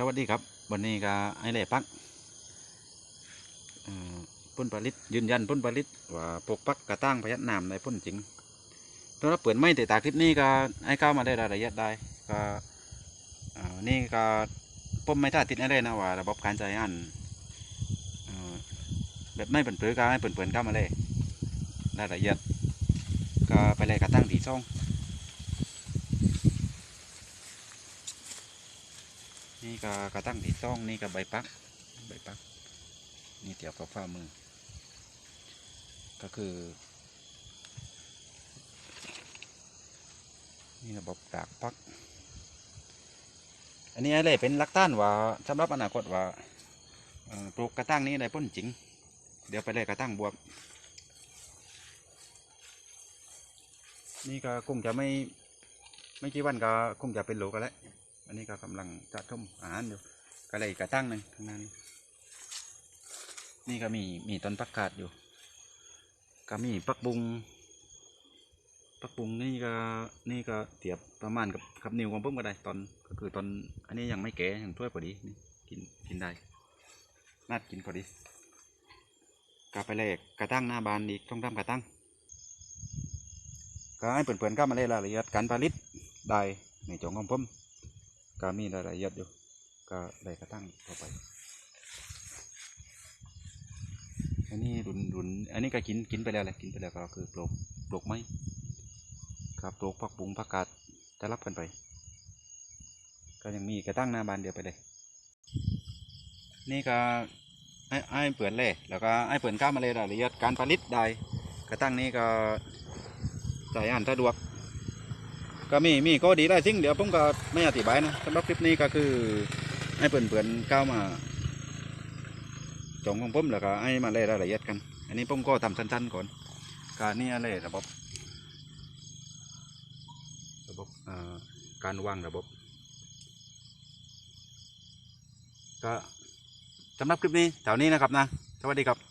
สวัสดีครับ วันนี้ก็ไอเล่ปักเอ่อพ่นผลิตยืนยันพ่นผลิตว่าปกปักกระตั้งพยัดน้ำในพ่นจริงถ้าเราเปิดไม่แต่ตาคลิปนี้ก็ให้เข้ามาได้รายะได้ก็อ่อนี่ก็ผมไม่ท้าติดอะไรนะว่าระบบการใจ่ายงานเอ่อแบบไม่เปิดเผยก็ให้เปิดเผยเข้ามาเลยรายละเอียดก็ไปเลยกระตั้งตีซ่อง นี่ก็กระตั้งที่ต้องนี่ก็ใบปักใบปัก นี่เตียวกับฝ่ามือ ก็คือ นี่ระบบดากปัก อันนี้อะไรเป็นลักต้านว่าสำหรับอนาคตว่าปลูกกระตั้งนี้ได้พ้นจริง เดี๋ยวไปเลยกระตั้งบวบนี่ก็คงจะไม่ไม่กี่วันก็คงจะเป็นโหลกันแล้ว อันนี้ก็กำลังจะต้มอาหารอยู่ก็เลยกระตั้งหนึ่งข้างหน้านี้นี่ก็มีมีต้นผักกาดอยู่ ก็มีปักบุงปักบุงนี่ก็นี่ก็เทียบประมาณกับกับนิ้วของผมก็ได้ตอนก็คือตอนอันนี้ยังไม่แก่ยังถ้วยพอดีนี่กินกินได้น่ากินพอดีก็ไปเลยกระตั้งหน้าบานอีกต้องทำกระตั้งก็ให้เปิ่นๆก็มาเลยรายละเอียดการผลิตได้ในจงของผม ก็มีรายละเอียดอยู่ก็ได้กระตั้งต่อไป อันนี้รุนรุนอันนี้ก็กินกินไปแล้วแหละกินไปแล้วก็คือปลูกปลูกไม้ครับปลูกผักบุงผักกาดจะรับกันไป ก็ยังมีกระตั้งหน้าบานเดียวไปเลย นี่ก็ไอ้ไอ้เปิดเลยแล้วก็ไอ้เปิดก้ามาเลยรายละเอียดการผลิตได้กระตั้งนี้ก็ใส่อ่านสะดวก ก็มีมีก็ดีได้สิ่งเดี๋ยวผมก็ไม่อธิบายนะสำหรับคลิปนี้ก็คือให้เพื่อนๆก้าวมาจองของผมแล้วก็ให้มาเล่รายละเอียดกัน อันนี้ผมก็ทำสั้นๆก่อนการนี่อะไรระบบระบบการวางระบบก็สำหรับคลิปนี้แถวนี้นะครับนะ สวัสดีครับ